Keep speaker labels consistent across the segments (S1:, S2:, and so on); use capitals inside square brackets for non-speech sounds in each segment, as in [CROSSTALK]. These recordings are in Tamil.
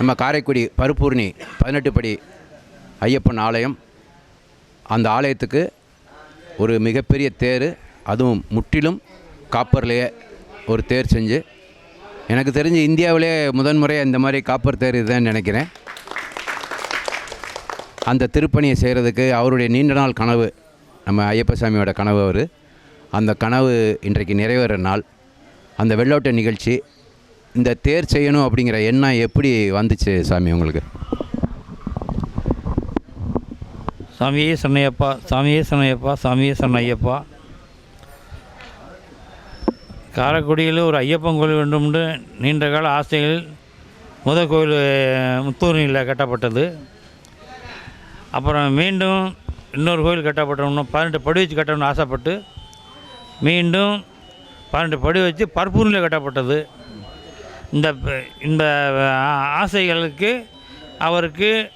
S1: நம்ம காரைக்குடி பருப்பூர்ணி பதினெட்டு படி ஐயப்பன் ஆலயம். அந்த ஆலயத்துக்கு ஒரு மிகப்பெரிய தேர் அதுவும் முற்றிலும் காப்பர்லேயே ஒரு தேர் செஞ்சு எனக்கு தெரிஞ்சு இந்தியாவிலே முதன்முறையாக இந்த மாதிரி காப்பர் தேர் இதுதான் நினைக்கிறேன். அந்த திருப்பணியை செய்கிறதுக்கு அவருடைய நீண்ட நாள் கனவு நம்ம ஐயப்பசாமியோட கனவு அவர். அந்த கனவு இன்றைக்கு நிறைவேற நாள். அந்த வெள்ளோட்ட நிகழ்ச்சி இந்த தேர் செய்யணும் அப்படிங்கிற எண்ணம் எப்படி வந்துச்சு சாமி உங்களுக்கு?
S2: சாமியே சன்னையப்பா சாமியே சன்னையப்பா சாமியே சன்னையப்பா காரைக்குடியில் ஒரு ஐயப்பன் கோயில் வேண்டும் என்று நீண்ட கால ஆசைகள் முதல் கோயில் முத்தூரில் கட்டப்பட்டது. அப்புறம் மீண்டும் இன்னொரு கோயில் கட்டப்பட்டணும் பன்னெண்டு படி வச்சு கட்டணும்னு ஆசைப்பட்டு மீண்டும் பன்னெண்டு படி வச்சு பர்பூரில் கட்டப்பட்டது. இந்த இந்த ஆசைகளுக்கு அவருக்கு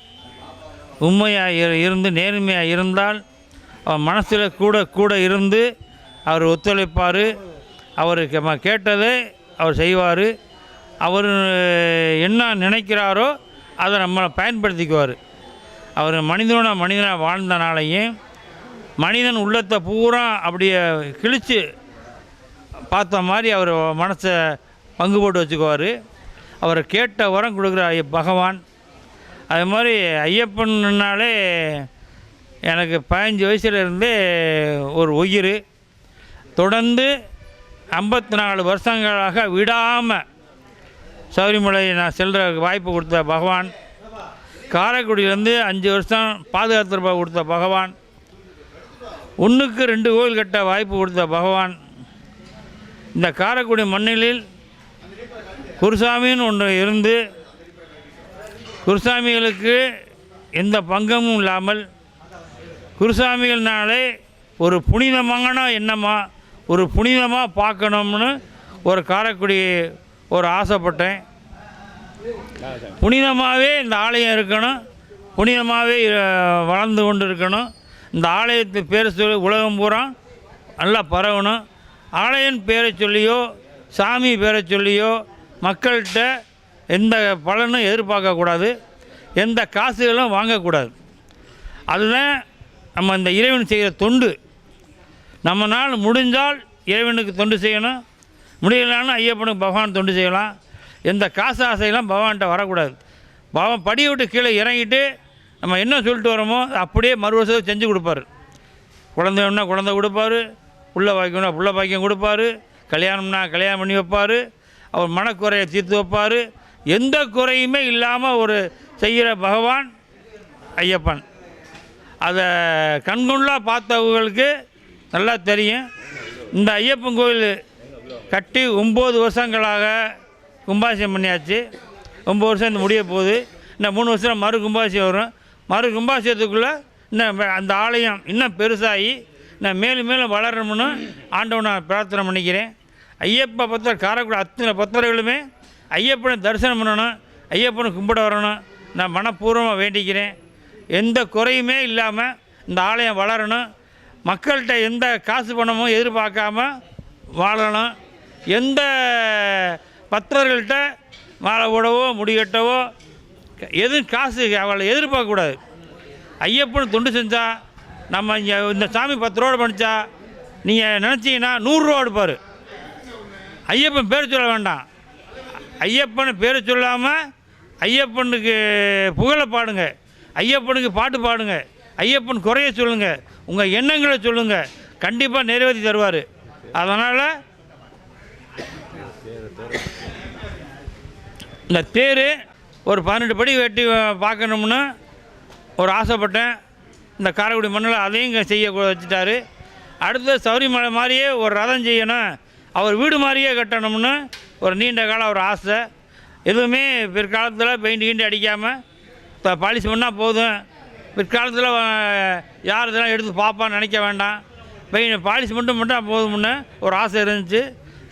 S2: உண்மையாக இரு- இருந்து நேர்மையாக இருந்தால் அவர் மனசில் கூட கூட இருந்து அவர் ஒத்துழைப்பார். அவருக்கு நம்ம கேட்டதை அவர் செய்வார். அவர் என்ன நினைக்கிறாரோ அதை நம்ம பயன்படுத்திக்குவார். அவர் மனிதனோட மனிதனாக வாழ்ந்தனாலையும் மனிதன் உள்ளத்தை பூரா அப்படியே கிழிச்சு பார்த்த மாதிரி அவர் மனசை பங்கு போட்டு வச்சுக்குவார். அவர் கேட்ட வரம் கொடுக்குற ஐய- பகவான். அது மாதிரி ஐயப்பன்னாலே எனக்கு பதினஞ்சு வயசுலேருந்தே ஒரு உயிர். தொடர்ந்து ஐம்பத்தி நாலு வருஷங்களாக விடாமல் சபரிமலை நான் செல்கிற வாய்ப்பு கொடுத்த பகவான். காரைக்குடியிலேருந்து அஞ்சு வருஷம் பாதுகாத்து கொடுத்த பகவான். ஒன்றுக்கு ரெண்டு கோயில் கட்ட வாய்ப்பு கொடுத்த பகவான். இந்த காரைக்குடி மண்ணிலில் குருசாமின்னு ஒன்று இருந்து குருசாமிகளுக்கு எந்த பங்கமும் இல்லாமல் குருசாமிகள்னாலே ஒரு புனிதமான என்னமா ஒரு புனிதமாக பார்க்கணும்னு ஒரு காரைக்குடி ஒரு ஆசைப்பட்டேன். புனிதமாகவே இந்த ஆலயம் இருக்கணும் புனிதமாகவே வளர்ந்து கொண்டு இருக்கணும் இந்த ஆலயத்து பேரை சொல்லி உலகம் பூரா நல்லா பரவணும். ஆலயன் பேரை சொல்லியோ சாமி பேரை சொல்லியோ மக்கள்கிட்ட எந்த பலனும் எதிர்பார்க்கக்கூடாது. எந்த காசுகளும் வாங்கக்கூடாது. அதுதான் நம்ம இந்த இறைவன் செய்கிற தொண்டு. நம்மனால் முடிஞ்சால் இறைவனுக்கு தொண்டு செய்யணும். முடியலன்னா ஐயப்பனுக்கு பகவான் தொண்டு செய்யலாம். எந்த காசு ஆசையெல்லாம் பகவான்கிட்ட வரக்கூடாது. பகவான் படியை விட்டு கீழே இறங்கிட்டு நம்ம என்ன சொல்லிட்டு வரோமோ அப்படியே மறு வருஷத்துக்கு செஞ்சு கொடுப்பாரு. குழந்தை வேணும்னா குழந்தை கொடுப்பாரு. புள்ள பாய்க்கணும்னா புள்ள பாக்கியம் கொடுப்பாரு. கல்யாணம்னா கல்யாணம் பண்ணி வைப்பார். அவர் மனக்குறையை தீர்த்து வைப்பார். எந்த குறையுமே இல்லாமல் ஒரு செய்கிற பகவான் ஐயப்பன். அதை கண்கொள்ளா பார்த்தவங்களுக்கு நல்லா தெரியும். இந்த ஐயப்பன் கோயில் கட்டி ஒம்பது வருஷங்களாக கும்பாசியம் பண்ணியாச்சு. ஒம்பது வருஷம் இந்த முடிய போகுது. இன்னும் மூணு வருஷம் மறு கும்பாசியம் வரும். மறு கும்பாசியத்துக்குள்ளே இன்னும் அந்த ஆலயம் இன்னும் பெருசாகி நான் மேலும் மேலும் வளரணும்னு ஆண்டவனை பிரார்த்தனை பண்ணிக்கிறேன். ஐயப்ப பக்தர் காரைக்குடி அத்தனை பக்தர்களுமே ஐயப்பனை தரிசனம் பண்ணணும் ஐயப்பனை கும்பிட வரணும். நான் மனப்பூர்வமாக வேண்டிக்கிறேன். எந்த குறையுமே இல்லாமல் இந்த ஆலயம் வளரணும். மக்கள்கிட்ட எந்த காசு பணமும் எதிர்பார்க்காம வாழணும். எந்த பக்தர்கள்ட்ட மாலை விடவோ முடிகட்டவோ எதுவும் காசு அவளை எதிர்பார்க்கக்கூடாது ஐயப்பன் தொண்டு செஞ்சால் நம்ம இங்கே இந்த சாமி பத்து ரூபா பண்ணிச்சா நீங்கள் நினச்சிங்கன்னா நூறுரூவா எடுப்பார். ஐயப்பன் பேர் சொல்ல வேண்டாம். ஐயப்பன் பேரை சொல்லாமல் ஐயப்பனுக்கு புகழை பாடுங்க. ஐயப்பனுக்கு பாட்டு பாடுங்க. ஐயப்பன் குறைய சொல்லுங்கள் உங்கள் எண்ணங்களை சொல்லுங்கள் கண்டிப்பாக நிறைவேற்றி தருவார். அதனால் இந்த தேர் ஒரு பன்னெண்டு படி வெட்டி பார்க்கணும்னு ஒரு ஆசைப்பட்டேன். இந்த காரைக்குடி மண்ணில் அதையும் இங்கே செய்ய வச்சுட்டாரு. அடுத்து சௌரிமலை மாதிரியே ஒரு ரதம் செய்யணும். அவர் வீடு மாதிரியே கட்டணும்னு ஒரு நீண்ட காலம் ஒரு ஆசை. எதுவுமே பிற்காலத்தில் பெயிண்ட் கீண்டு அடிக்காமல் இப்போ பாலிஷ் பண்ணால் போதும். பிற்காலத்தில் யார் இதெல்லாம் எடுத்து பார்ப்பான்னு நினைக்க வேண்டாம். பெயிண்ட் பாலிஷ் மட்டும் மட்டும் போதும்னு ஒரு ஆசை இருந்துச்சு.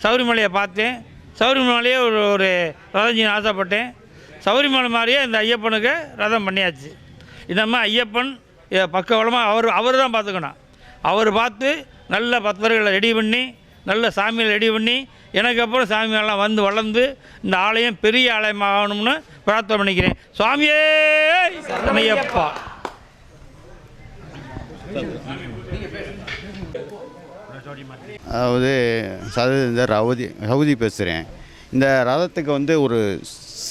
S2: சௌரிமலையை பார்த்தேன். சௌரிமலையே ஒரு ஒரு ரதம் ஆசைப்பட்டேன். சௌரிமலை மாதிரியே இந்த ஐயப்பனுக்கு ரதம் பண்ணியாச்சு. இந்தம்மா ஐயப்பன் பக்கவளமாக அவர் அவர் தான் பார்த்துக்கணும். அவர் பார்த்து நல்ல பக்தர்களை ரெடி பண்ணி நல்ல சாமியை ரெடி பண்ணி எனக்கு அப்புறம் சாமியெல்லாம் வந்து வளர்ந்து இந்த ஆலயம் பெரிய ஆலயமாக ஆகணும்னு பிரார்த்தனை பண்ணிக்கிறேன். சுவாமியே! ஐயப்பா
S3: அதாவது சதவீதம் ரவுதி ரவுதி பேசுகிறேன் இந்த ரதத்துக்கு வந்து ஒரு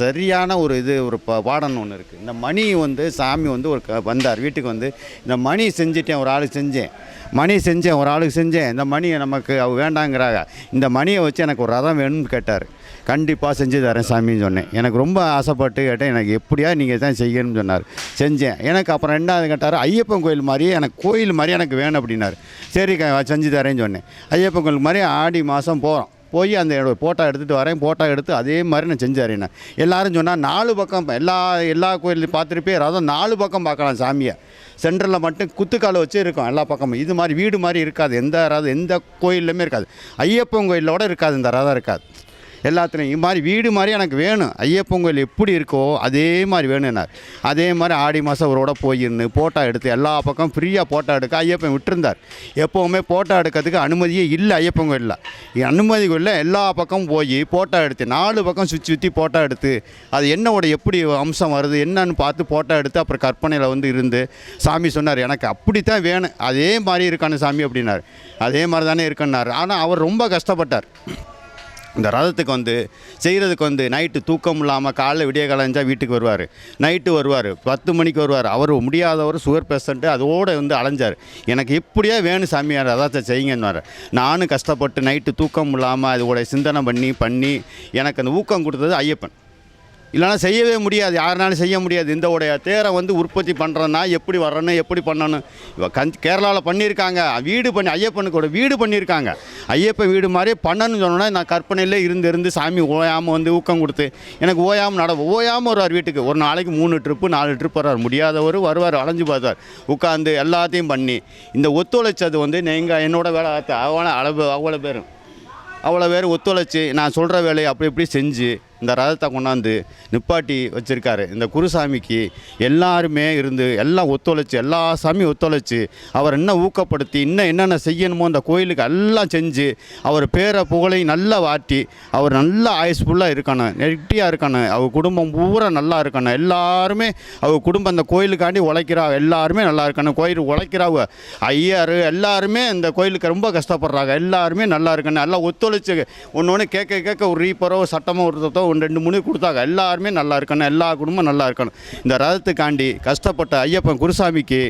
S3: சரியான ஒரு இது ஒரு ப பாடன்னு ஒன்று இருக்குது இந்த மணி வந்து சாமி வந்து ஒரு க வந்தார். வீட்டுக்கு வந்து இந்த மணி செஞ்சுட்டேன் ஒரு ஆளுக்கு செஞ்சேன். மணி செஞ்சேன் ஒரு ஆளுக்கு செஞ்சேன். இந்த மணியை நமக்கு அவ வேண்டாங்கிறாங்க. இந்த மணியை வச்சு எனக்கு ஒரு ரதம் வேணும்னு கேட்டார். கண்டிப்பாக செஞ்சு தரேன் சாமின்னு சொன்னேன். எனக்கு ரொம்ப ஆசைப்பட்டு கேட்டேன். எனக்கு எப்படியா நீங்கள் தான் செய்யணும்னு சொன்னார். செஞ்சேன். எனக்கு அப்புறம் ரெண்டாவது கேட்டார் ஐயப்பன் கோயில் மாதிரியே எனக்கு கோயில் மாதிரி எனக்கு வேணும் அப்படின்னாரு. சரி செஞ்சு தரேன்னு சொன்னேன். ஐயப்பன் கோயில் மாதிரி ஆடி மாதம் போகிறோம் போய் அந்த ஃபோட்டோ எடுத்துகிட்டு வரேன். ஃபோட்டோ எடுத்து அதே மாதிரி நான் செஞ்சார் என்ன. எல்லாரும் சொன்னால் நாலு பக்கம் எல்லா எல்லா கோயிலையும் பார்த்துருப்பே ரதம் நாலு பக்கம் பார்க்கலாம் சாமியை. சென்டரில் மட்டும் குத்துக்கால் வச்சு இருக்கும் எல்லா பக்கமும். இது மாதிரி வீடு மாதிரி இருக்காது. எந்த ரதம் எந்த கோயில்லையுமே இருக்காது. ஐயப்பன் கோயிலோட இருக்காது. இந்த ரதம் இருக்காது. எல்லாத்துலேயும். இது மாதிரி வீடு மாதிரி எனக்கு வேணும். ஐயப்பன் கோயில் எப்படி இருக்கோ அதே மாதிரி வேணும்னார் அதே மாதிரி ஆடி மாதம் அவரோட போயிருந்து ஃபோட்டோ எடுத்து எல்லா பக்கம் ஃப்ரீயாக ஃபோட்டோ எடுக்க ஐயப்பன் விட்டுருந்தார். எப்போவுமே ஃபோட்டோ எடுக்கிறதுக்கு அனுமதியே இல்லை ஐயப்பன் கோயிலில் அனுமதி கோயிலில் எல்லா பக்கமும் போய் ஃபோட்டோ எடுத்து நாலு பக்கம் சுற்றி சுற்றி ஃபோட்டோ எடுத்து அது என்னோட எப்படி அம்சம் வருது என்னன்னு பார்த்து ஃபோட்டோ எடுத்து அப்புறம் கற்பனையில் வந்து இருந்து சாமி சொன்னார் எனக்கு அப்படித்தான் வேணும். அதே மாதிரி இருக்கானு சாமி அப்படின்னார். அதே மாதிரி தானே இருக்குன்னார். ஆனால் அவர் ரொம்ப கஷ்டப்பட்டார். இந்த ரதத்துக்கு வந்து செய்கிறதுக்கு வந்து நைட்டு தூக்கம் இல்லாமல் காலைல விடிய கலைஞ்சால் வீட்டுக்கு வருவார். நைட்டு வருவார். பத்து மணிக்கு வருவார். அவர் முடியாதவர் சுகர் பேஷண்ட்டு அதோடு வந்து அலைஞ்சார். எனக்கு இப்படியே வேணும் சாமியார் ரதத்தை செய்யுங்கன்னு நானும் கஷ்டப்பட்டு நைட்டு தூக்கம் இல்லாமல் அதோட சிந்தனை பண்ணி பண்ணி எனக்கு அந்த ஊக்கம் கொடுத்தது ஐயப்பன். இல்லைன்னா செய்யவே முடியாது யாருனாலும் செய்ய முடியாது. இந்த உடைய தேரை வந்து உற்பத்தி பண்ணுறோன்னா எப்படி வரணும் எப்படி பண்ணணும்? இப்போ கஞ் கேரளாவில் பண்ணியிருக்காங்க. வீடு பண்ணி ஐயப்பனுக்கு வீடு பண்ணியிருக்காங்க. ஐயப்பன் வீடு மாதிரி பண்ணணும்னு சொன்னோன்னா நான் கற்பனையிலே இருந்து இருந்து சாமி ஓயாமல் வந்து ஊக்கம் கொடுத்து எனக்கு ஓயாமல் நட ஓயாமல் வருவார் வீட்டுக்கு. ஒரு நாளைக்கு மூணு ட்ரிப்பு நாலு ட்ரிப் வருவார் முடியாதவர் வருவார் அலைஞ்சு பார்த்தார் உட்காந்து எல்லாத்தையும் பண்ணி இந்த ஒத்துழைச்சது வந்து நீங்கள் என்னோடய வேலை அவ்வளோ அளவு அவ்வளோ பேரும். அவ்வளோ பேர் ஒத்துழைச்சி நான் சொல்கிற வேலையை அப்படி இப்படி செஞ்சு இந்த ரதத்தை கொண்டாந்து நிப்பாட்டி வச்சுருக்காரு. இந்த குருசாமிக்கு எல்லாருமே இருந்து எல்லாம் ஒத்துழைச்சி எல்லா சாமியும் ஒத்துழைச்சி அவர் என்ன ஊக்கப்படுத்தி இன்னும் என்னென்ன செய்யணுமோ அந்த கோயிலுக்கு எல்லாம் செஞ்சு அவர் பேரை புகழையும் நல்லா வாட்டி அவர் நல்லா ஆயுஸ்ஃபுல்லாக இருக்கணும் நெட்டியாக இருக்கணும் அவர் குடும்பம் பூரா நல்லா இருக்கணும். எல்லாருமே அவர் குடும்பம் அந்த கோயிலுக்காண்டி உழைக்கிறா எல்லாருமே நல்லா இருக்கணும். கோயில் உழைக்கிறாங்க ஐயர் எல்லாருமே இந்த கோயிலுக்கு ரொம்ப கஷ்டப்படுறாங்க. எல்லாருமே நல்லா இருக்கணும். எல்லாம் ஒத்துழைச்சி ஒன்று ஒன்று கேட்க கேட்க ஒரு ரீப்பரோ சட்டமோ ஒருத்தோ ஒன்று ரெண்டு மூணு கொடுத்தாங்க. எல்லாருமே நல்லா இருக்கணும். எல்லா குடும்பம் நல்லா இருக்கணும். இந்த ரதத்துக்காண்டி கஷ்டப்பட்ட ஐயப்பன் குருசாமிக்கு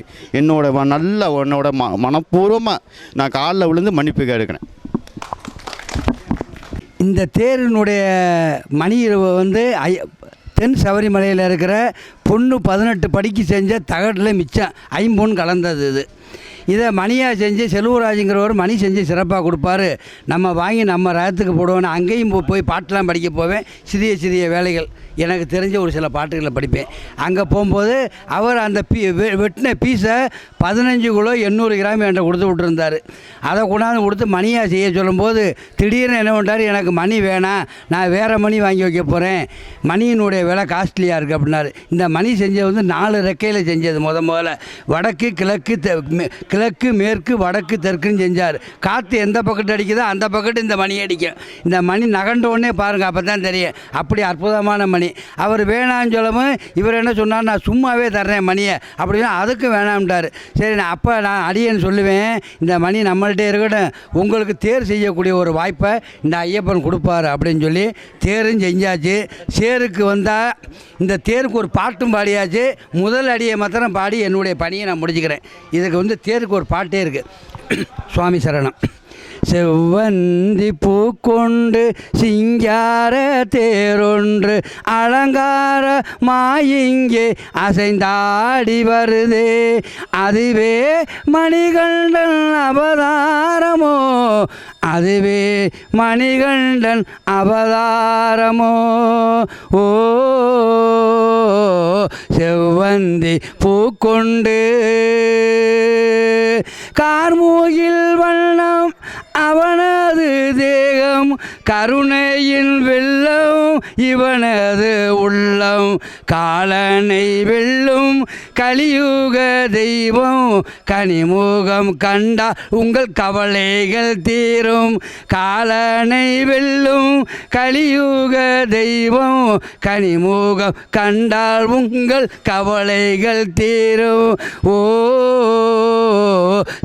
S3: என்னோட நல்ல உன்னோட ம மனப்பூர்வமாக நான் காலில் விழுந்து மன்னிப்பு கேட்குறேன்.
S4: இந்த தேரினுடைய மணி வந்து ஐ தென் சபரிமலையில் இருக்கிற பொண்ணு பதினெட்டு படிக்கு செஞ்ச தகட்டில் மிச்சம் ஐம்பொன் கலந்தது இது. இதை மணியாக செஞ்சு செல்வராஜுங்கிறவர் மணி செஞ்சு சிறப்பாக கொடுப்பாரு. நம்ம வாங்கி நம்ம ரகத்துக்கு போடுவோன்னு அங்கேயும் போ- போய் பாட்டெலாம் படிக்க போவேன். சிறிய சிறிய வேலைகள். எனக்கு தெரிஞ்ச ஒரு சில பாட்டுகளை படிப்பேன். அங்கே போகும்போது அவர் அந்த பீ வெ- வெட்டின பீஸை பதினஞ்சு கிலோ எண்ணூறு கிராம் என்கிட்ட கொடுத்து விட்டுருந்தார். அதை கொண்டாந்து கொடுத்து மணியாக செய்ய சொல்லும்போது திடீர்னு என்ன பண்ணுறாரு எனக்கு மணி வேணாம். நான் வேறு மணி வாங்கி வைக்க போகிறேன் மணியினுடைய விலை காஸ்ட்லியாக இருக்குது அப்படின்னாரு. இந்த மணி செஞ்சது வந்து நாலு ரெக்கையில் செஞ்சது முத முதல்ல. வடக்கு கிழக்கு தெ- மே- கிழக்கு மேற்கு வடக்கு தெற்குன்னு செஞ்சார். காற்று எந்த பக்கத்து அடிக்குதோ அந்த பக்கத்து இந்த மணி அடிக்கும். இந்த மணி நகண்டோடனே பாருங்கள் அப்போ தான் தெரியும். அப்படி அற்புதமான மணி. அவர் வேணான்னு சொல்லவும் இவர் என்ன சொன்னார்? நான் சும்மாவே தர்றேன் மணியை. அப்படின்னா அதுக்கு வேணாம்ட்டார். சரி நான் அப்போ நான் அடியேன்னு சொல்லுவேன். இந்த மணி நம்மள்கிட்ட இருக்கட்டும். உங்களுக்கு தேர் செய்யக்கூடிய ஒரு வாய்ப்பை இந்த ஐயப்பன் கொடுப்பாரு அப்படின்னு சொல்லி தேரும் செஞ்சாச்சு. சேருக்கு வந்தால் இந்த தேருக்கு ஒரு பாட்டும் பாடியாச்சு. முதல் அடியை மாத்திரம் பாடி என்னுடைய பணியை நான் முடிச்சுக்கிறேன். இதுக்கு வந்து தேர் தேருக்கு ஒரு பாட்டே இருக்குது [CLEARS THROAT] சுவாமி சரணம். செவ்வந்தி பூ கொண்டு சிங்கார தேரொன்று அலங்கார மாயிங்கே அசைந்தாடி வருதே. அதுவே மணிகண்டன் அவதாரமோ? அதுவே மணிகண்டன் அவதாரமோ? ஓ செவ்வந்தி பூக்கொண்டு கார்மூகில் வண்ணம் இவனது தேகம் கருணையின் வெள்ளம் இவனது உள்ளம். காலனை வெல்லும் கலியுக தெய்வம் கனிமுகம் கண்டா உங்கள் கவலைகள் தீரும். காலனை வெல்லும் கலியுக தெய்வம் கனிமுகம் கண்டால் உங்கள் கவலைகள் தீரும். ஓ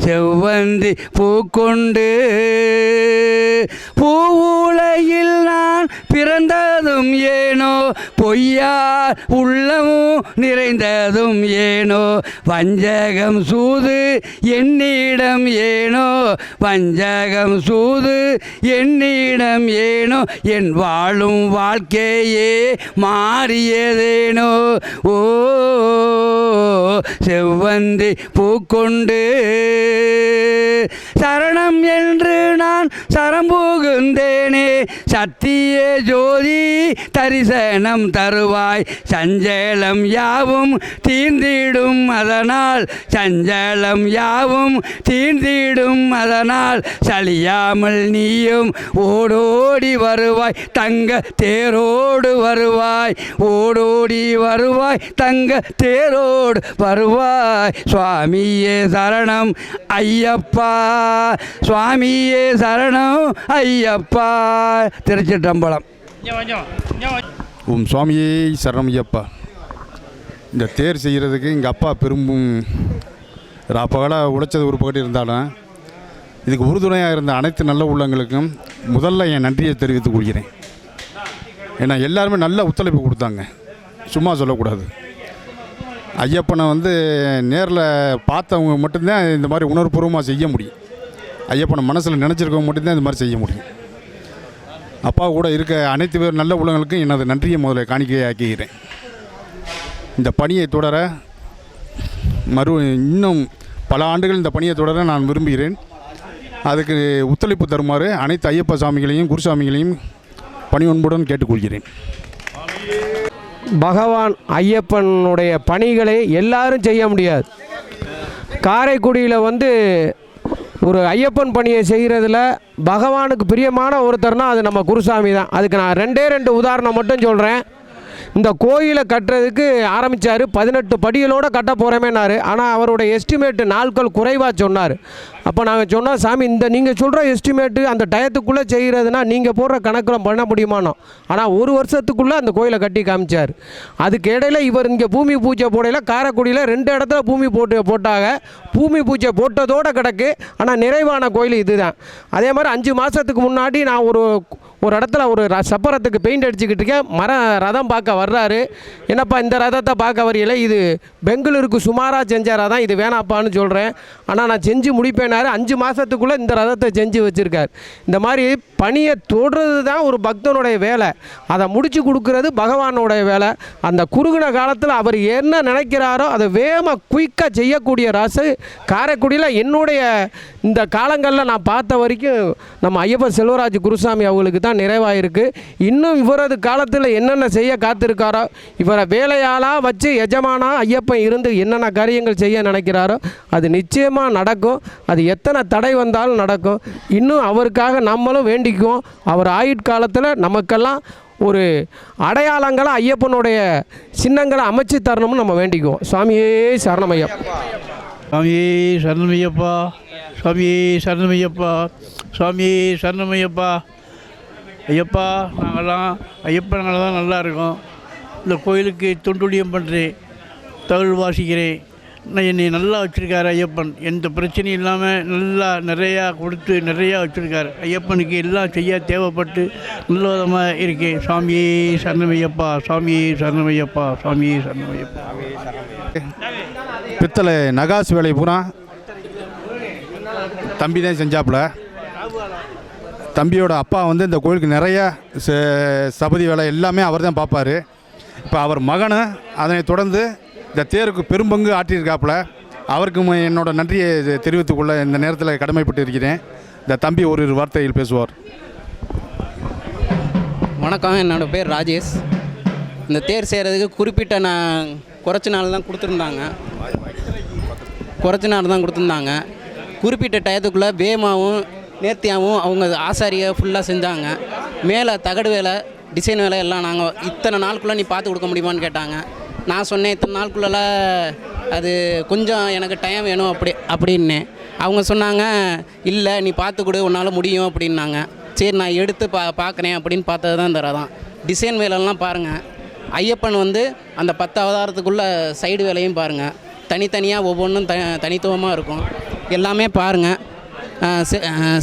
S4: செவ்வந்தி பூக்கொண்டு பூவுலையில் நான் பிறந்ததும் ஏனோ பொய்யா உள்ளமும் நிறைந்ததும் ஏனோ வஞ்சகம் சூது என்னிடம் ஏனோ வஞ்சகம் சூது என்னிடம் ஏனோ என் வாழும் வாழ்க்கையே மாறியதேனோ. ஓ செவ்வந்தி பூக்கொண்டு சரணம் என்று நான் சரம் புகுந்தேனே சத்திய ஜோதி தரிசனம் தருவாய். சஞ்சலம் யாவும் தீர்ந்திடும் அதனால். சஞ்சலம் யாவும் தீர்ந்திடும் அதனால். சலியாமல் நீயும் ஓடோடி வருவாய். தங்க தேரோடு வருவாய். ஓடோடி வருவாய். தங்க தேரோடு வருவாய். சுவாமியே சரணம் ஐயப்பா. சுவாமியே சரணம் ஐயப்பா. திருச்சிட்டம்பலம்
S2: உம் கொஞ்சம்
S5: சுவாமியே சரணம் ஐயப்பா இந்த தேர் செய்கிறதுக்கு எங்கள் அப்பா பெரும்பும் அப்பகலாக உழைச்சது ஒரு பக்கத்து இருந்தாலும் இதுக்கு உறுதுணையாக இருந்த அனைத்து நல்ல உள்ளங்களுக்கும் முதல்ல என் நன்றியை தெரிவித்துக் கொள்கிறேன். ஏன்னா எல்லாருமே நல்ல ஒத்துழைப்பு கொடுத்தாங்க. சும்மா சொல்லக்கூடாது. ஐயப்பனை வந்து நேரில் பார்த்தவங்க மட்டும்தான் இந்த மாதிரி உணர்வுபூர்வமாக செய்ய முடியும். ஐயப்பனை மனசில் நினச்சிருக்கவங்க மட்டும்தான் இந்த மாதிரி செய்ய முடியும். அப்பா கூட இருக்க அனைத்து பேர் நல்ல உள்ளங்களுக்கும் எனது நன்றியை முதல்ல காணிக்கையாக்குகிறேன். இந்த பணியை தொடர மறு இன்னும் பல ஆண்டுகள் இந்த பணியை தொடர நான் விரும்புகிறேன். அதுக்கு ஒத்துழைப்பு தருமாறு அனைத்து ஐயப்ப சாமிகளையும் குருசாமிகளையும் பணிவன்புடன் கேட்டுக்கொள்கிறேன்.
S6: பகவான் ஐயப்பனுடைய பணிகளை எல்லாரும் செய்ய முடியாது. காரைக்குடியில் வந்து ஒரு ஐயப்பன் பணியை செய்கிறதுல பகவானுக்கு பிரியமான ஒருத்தர்னா அது நம்ம குருசாமி தான். அதுக்கு நான் ரெண்டே ரெண்டு உதாரணம் மட்டும் சொல்கிறேன் இந்த கோயிலை கட்டுறதுக்கு ஆரம்பித்தார் பதினெட்டு படிகளோடு கட்ட போகிறோமேனாரு ஆனால் அவருடைய எஸ்டிமேட்டு நாட்கள் குறைவாக சொன்னார். அப்போ நாங்கள் சொன்னோம் சாமி இந்த நீங்கள் சொல்கிற எஸ்டிமேட்டு அந்த டயத்துக்குள்ளே செய்கிறதுனா நீங்கள் போடுற கணக்கில் பண்ண முடியுமானோ? ஆனால் ஒரு வருஷத்துக்குள்ளே அந்த கோயிலை கட்டி காமிச்சார். அதுக்கு இடையில இவர் இங்கே பூமி பூஜை போடையில் காரைக்குடியில் ரெண்டு இடத்துல பூமி போட்டு போட்டாங்க. பூமி பூஜை போட்டதோடு கிடக்கு. ஆனால் நிறைவான கோயில் இதுதான். அதே மாதிரி அஞ்சு மாதத்துக்கு முன்னாடி நான் ஒரு ஒரு இடத்துல ஒரு ர- சப்பரத்துக்கு பெயிண்ட் அடிச்சுக்கிட்டு இருக்கேன். மர ரதம் பார்க்க வர்றாரு. என்னப்பா இந்த ரதத்தை பார்க்க வரையில இது பெங்களூருக்கு சுமாராக செஞ்ச ரதம் இது வேணாப்பான்னு சொல்கிறேன் ஆனால் நான் செஞ்சு முடிப்பேனாரு. அஞ்சு மாதத்துக்குள்ளே இந்த ரதத்தை செஞ்சு வச்சுருக்கார். இந்த மாதிரி பணியை தொடுறது தான் ஒரு பக்தனுடைய வேலை. அதை முடித்து கொடுக்கறது பகவானுடைய வேலை. அந்த குறுகின காலத்தில் அவர் என்ன நினைக்கிறாரோ அதை வேகமாக குயிக்காக செய்யக்கூடிய ராசு காரைக்குடியில் என்னுடைய இந்த காலங்களில் நான் பார்த்த வரைக்கும் நம்ம ஐயப்பன் செல்வராஜ் குருசாமி அவங்களுக்கு தான் நிறைவாயிருக்கு. இன்னும் இவரது காலத்தில் என்னென்ன செய்ய காத்திருக்காரோ இவரை வேலையாளாக வச்சு எஜமானா ஐயப்பன் இருந்து என்னென்ன காரியங்கள் செய்ய நினைக்கிறாரோ அது நிச்சயமாக நடக்கும். அது எத்தனை தடை வந்தாலும் நடக்கும். இன்னும் அவருக்காக நம்மளும் வேண்டிக்குவோம். அவர் ஆயுட்காலத்தில் நமக்கெல்லாம் ஒரு அடையாளங்களை ஐயப்பனுடைய சின்னங்களை அமைச்சு தரணும்னு நம்ம வேண்டிக்குவோம். சுவாமியே சரணமையா
S2: சுவாமியே சரணமையப்பா சுவாமியே சரணமையப்பா சுவாமியே சரணமையப்பா ஐயப்பா நாங்கள்லாம் ஐயப்பனால தான் நல்லா இருக்கோம். இந்த கோயிலுக்கு தொண்டுடியம் பண்ணுறேன் தகவல் வாசிக்கிறேன் நான் என்னை நல்லா வச்சுருக்காரு ஐயப்பன். எந்த பிரச்சனையும் இல்லாமல் நல்லா நிறையா கொடுத்து நிறையா வச்சுருக்காரு. ஐயப்பனுக்கு எல்லாம் செய்ய தேவைப்பட்டு நல்ல விதமாக இருக்கேன் சாமியே சரணமையப்பா சாமியே சரணமையப்பா சாமியே சரணமையப்பா
S5: பித்தளை நகாசு வேலை பூரா. தம்பி தான் செஞ்சாப்புல. தம்பியோட அப்பா வந்து இந்த கோயிலுக்கு நிறைய ச- சபதி வேலை எல்லாமே அவர் தான் பார்ப்பாரு. இப்போ அவர் மகனை அதனை தொடர்ந்து இந்த தேருக்கு பெரும்பங்கு ஆற்றியிருக்காப்புல. அவருக்கு என்னோட நன்றியை தெரிவித்துக்கொள்ள இந்த நேரத்தில் கடமைப்பட்டு இருக்கிறேன் இந்த தம்பி ஒரு ஒரு வார்த்தையில் பேசுவார்.
S7: வணக்கம் என்னோடய பேர் ராஜேஷ். இந்த தேர் செய்கிறதுக்கு குறிப்பிட்ட நான் குறைச்ச நாள் தான் கொடுத்துருந்தாங்க. குறைச்ச நாள் தான் கொடுத்துருந்தாங்க. குறிப்பிட்ட டயத்துக்குள்ளே வேமாவும் நேர்த்தியாகவும் அவங்க ஆசாரியை ஃபுல்லாக செஞ்சாங்க. மேலே தகடு வேலை டிசைன் வேலை எல்லாம் நாங்கள் இத்தனை நாளுக்குள்ளே நீ பார்த்து கொடுக்க முடியுமான்னு கேட்டாங்க. நான் சொன்னேன் இத்தனை நாளுக்குள்ளெல்லாம் அது கொஞ்சம் எனக்கு டைம் வேணும் அப்படி அப்படின்னு அவங்க சொன்னாங்க இல்லை நீ பார்த்து கொடு உன்னால் முடியும் அப்படின்னாங்க. சரி நான் எடுத்து பா பார்க்குறேன் அப்படின்னு பார்த்தது தான் இந்த ரதம் டிசைன் வேலைலாம் பாருங்கள் ஐயப்பன் வந்து அந்த பத்து அவதாரத்துக்குள்ளே சைடு வேலையும் பாருங்கள் தனித்தனியாக ஒவ்வொன்றும் த தனித்துவமாக இருக்கும். எல்லாமே பாருங்கள்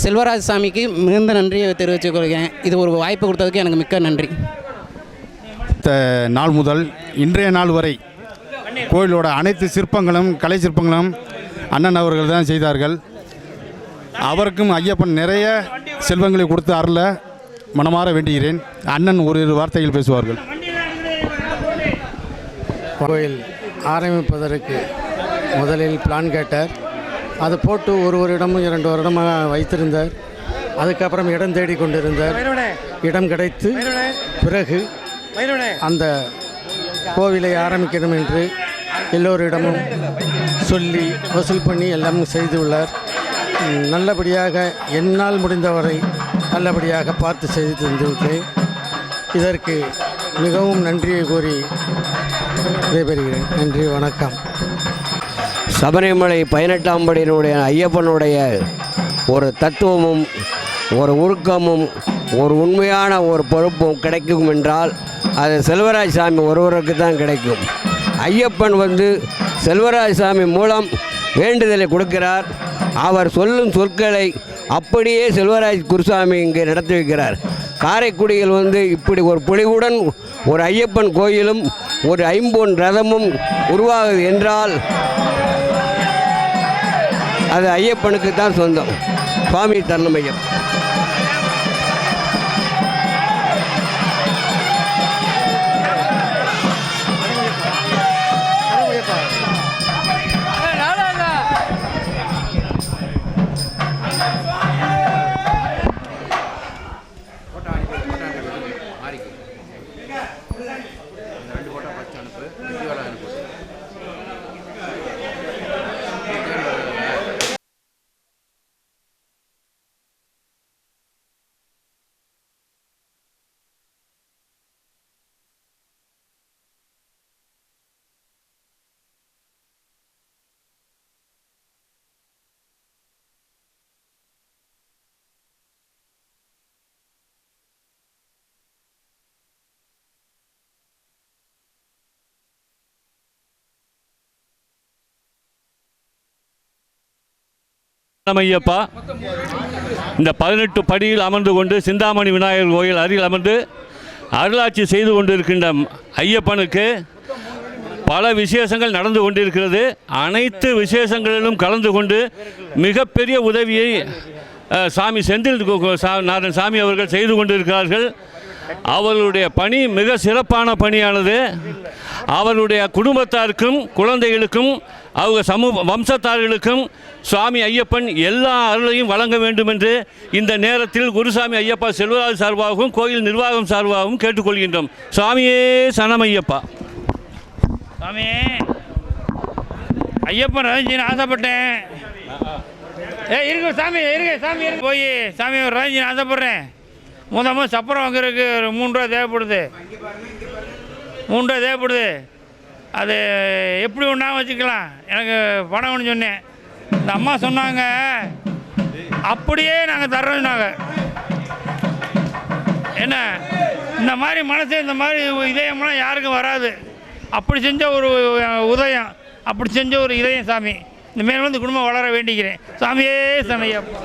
S7: செல்வராஜ் சாமிக்கு மிகுந்த நன்றியை தெரிவித்துக் கொள்கிறேன் இது ஒரு வாய்ப்பு கொடுத்ததுக்கு எனக்கு மிக்க நன்றி.
S5: இந்த நாள் முதல் இன்றைய நாள் வரை கோயிலோட அனைத்து சிற்பங்களும் கலை சிற்பங்களும் அண்ணன் அவர்கள் தான் செய்தார்கள். அவருக்கும் ஐயப்பன் நிறைய செல்வங்களை கொடுத்து அருள மனமாற வேண்டுகிறேன். அண்ணன் ஒரு இரு வார்த்தைகள் பேசுவார்கள்.
S8: கோயில் ஆரம்பிப்பதற்கு முதலில் பிளான் கேட்டார். அதை போட்டு ஒரு ஒரு இடமும் இரண்டு வருடமாக வைத்திருந்தார். அதுக்கப்புறம் இடம் தேடி கொண்டிருந்தார். இடம் கிடைத்து பிறகு அந்த கோவிலை ஆரம்பிக்கணும் என்று எல்லோரிடமும் சொல்லி வசூல் பண்ணி எல்லாம் செய்துள்ளார் நல்லபடியாக என்னால் முடிந்தவரை நல்லபடியாக பார்த்து செய்து தந்துவிட்டேன் இதற்கு மிகவும் நன்றியை கூறி விடைபெறுகிறேன். நன்றி வணக்கம்.
S9: சபரிமலை பதினெட்டாம் படியினுடைய ஐயப்பனுடைய ஒரு தத்துவமும் ஒரு உருக்கமும் ஒரு உண்மையான ஒரு பொறுப்பும் கிடைக்கும் என்றால் அது செல்வராஜ் சாமி ஒருவருக்கு தான் கிடைக்கும். ஐயப்பன் வந்து செல்வராஜ் சாமி மூலம் வேண்டுதலை கொடுக்கிறார். அவர் சொல்லும் சொற்களை அப்படியே செல்வராஜ் குருசாமி இங்கே நடத்தி வைக்கிறார். காரைக்குடியில் வந்து இப்படி ஒரு பொலிவுடன் ஒரு ஐயப்பன் கோயிலும் ஒரு ஐம்பொன் ரதமும் உருவாகுது என்றால் அது ஐயப்பனுக்கு தான் சொந்தம் சுவாமி தருணமையம்
S10: ஐயப்பா இந்த பதினெட்டு படியில் அமர்ந்து கொண்டு சிந்தாமணி விநாயகர் கோயில் அருகில் அமர்ந்து அருளாட்சி செய்து கொண்டிருக்கின்ற ஐயப்பனுக்கு பல விசேஷங்கள் நடந்து கொண்டிருக்கிறது. அனைத்து விசேஷங்களிலும் கலந்து கொண்டு மிகப்பெரிய உதவியை சாமி செந்தில் நாதன் சாமி அவர்கள் செய்து கொண்டிருக்கிறார்கள். அவர்களுடைய பணி மிக சிறப்பான பணியானது. அவருடைய குடும்பத்தாருக்கும் குழந்தைகளுக்கும் அவங்க சமூக வம்சத்தார்களுக்கும் சுவாமி ஐயப்பன் எல்லா அருளையும் வழங்க வேண்டும் என்று இந்த நேரத்தில் குருசாமி ஐயப்பா செல்வராஜ் சார்பாகவும் கோயில் நிர்வாகம் சார்பாகவும் கேட்டுக்கொள்கின்றோம். சுவாமியே சனமையப்பா
S2: சாமி ஐயப்பன் ரஞ்சின்னு ஆசைப்பட்டேன். ஏ இருக்கு சாமி இருக்கு சாமி இருக்கு போய் சாமி ஒரு ரஞ்சின்னு ஆசைப்பட்றேன். முத சப்பரம் வாங்குறதுக்கு ஒரு ரூபா தேவைப்படுது. மூன்று ரூபா தேவைப்படுது. அது எப்படி ஒன்றா வச்சுக்கலாம்? எனக்கு பணம் ஒன்று சொன்னேன். இந்த அம்மா சொன்னாங்க அப்படியே நாங்கள் தர்றோம் சொன்னாங்க. என்ன? இந்த மாதிரி மனசு இந்த மாதிரி இதயம்லாம் யாருக்கும் வராது. அப்படி செஞ்ச ஒரு உதயம் அப்படி செஞ்ச ஒரு இதயம் சாமி. இந்த மேல் வந்து குடும்பம் வளர வேண்டிக்கிறேன். சாமியே சனையப்பா